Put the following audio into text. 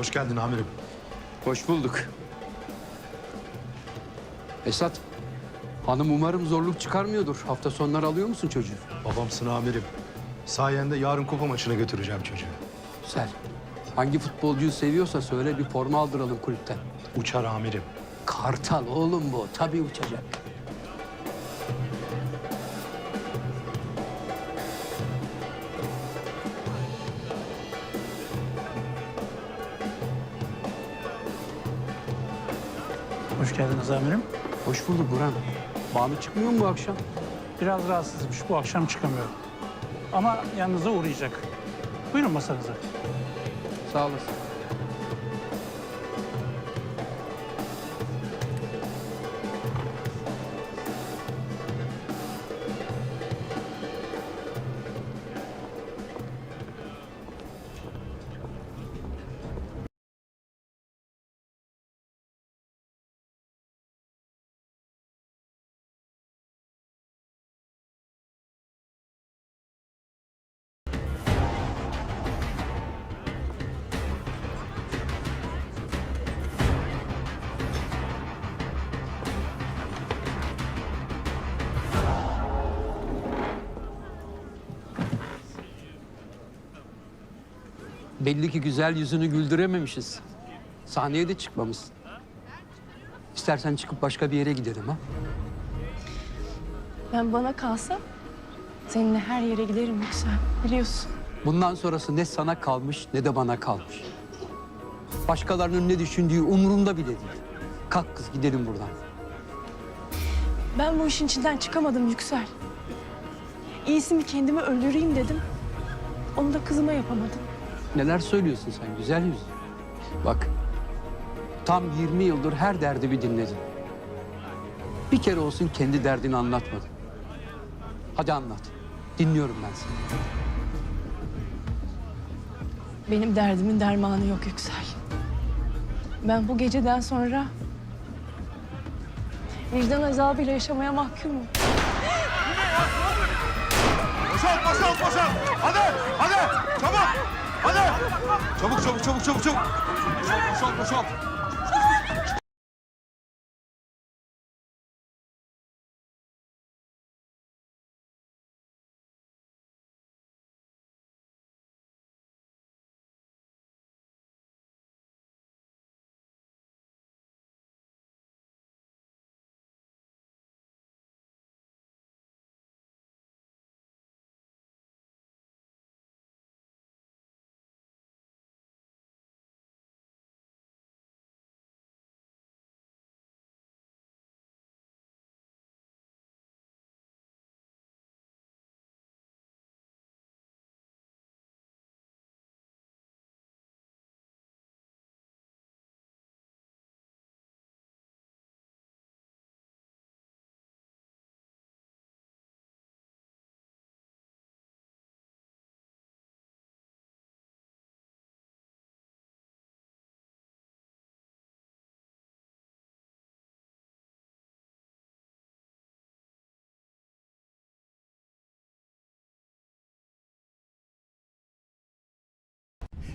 Hoş geldin amirim. Hoş bulduk. Esat, hanım umarım zorluk çıkarmıyordur. Hafta sonları alıyor musun çocuğu? Babamsın amirim. Sayende yarın kupa maçına götüreceğim çocuğu. Güzel. Hangi futbolcuyu seviyorsa söyle bir forma aldıralım kulüpten. Uçar amirim. Kartal oğlum bu. Tabii uçacak. Hoş geldiniz amirim. Hoş bulduk Burhan. Banu çıkmıyor mu bu akşam? Biraz rahatsızmış. Bu akşam çıkamıyor. Ama yanınıza uğrayacak. Buyurun masanıza. Sağ olasın. Belli ki güzel yüzünü güldürememişiz. Sahneye de çıkmamışsın. İstersen çıkıp başka bir yere gidelim ha. Ben bana kalsa seninle her yere giderim Yüksel. Biliyorsun. Bundan sonrası ne sana kalmış ne de bana kalmış. Başkalarının ne düşündüğü umurumda bile değil. Kalk kız gidelim buradan. Ben bu işin içinden çıkamadım Yüksel. İyisi mi kendimi öldüreyim dedim. Onu da kızıma yapamadım. Neler söylüyorsun sen güzel yüz. Bak tam 20 yıldır her derdimi dinledin. Bir kere olsun kendi derdini anlatmadın. Hadi anlat. Dinliyorum ben seni. Benim derdimin dermanı yok Yüksel. Ben bu geceden sonra vicdan azabıyla yaşamaya mahkumum. Boşalt, boşalt, boşalt. Hadi, hadi. Çabuk. Hadi. Çabuk, çabuk, çabuk, çabuk, çabuk. Boşalt, boşalt, boşalt.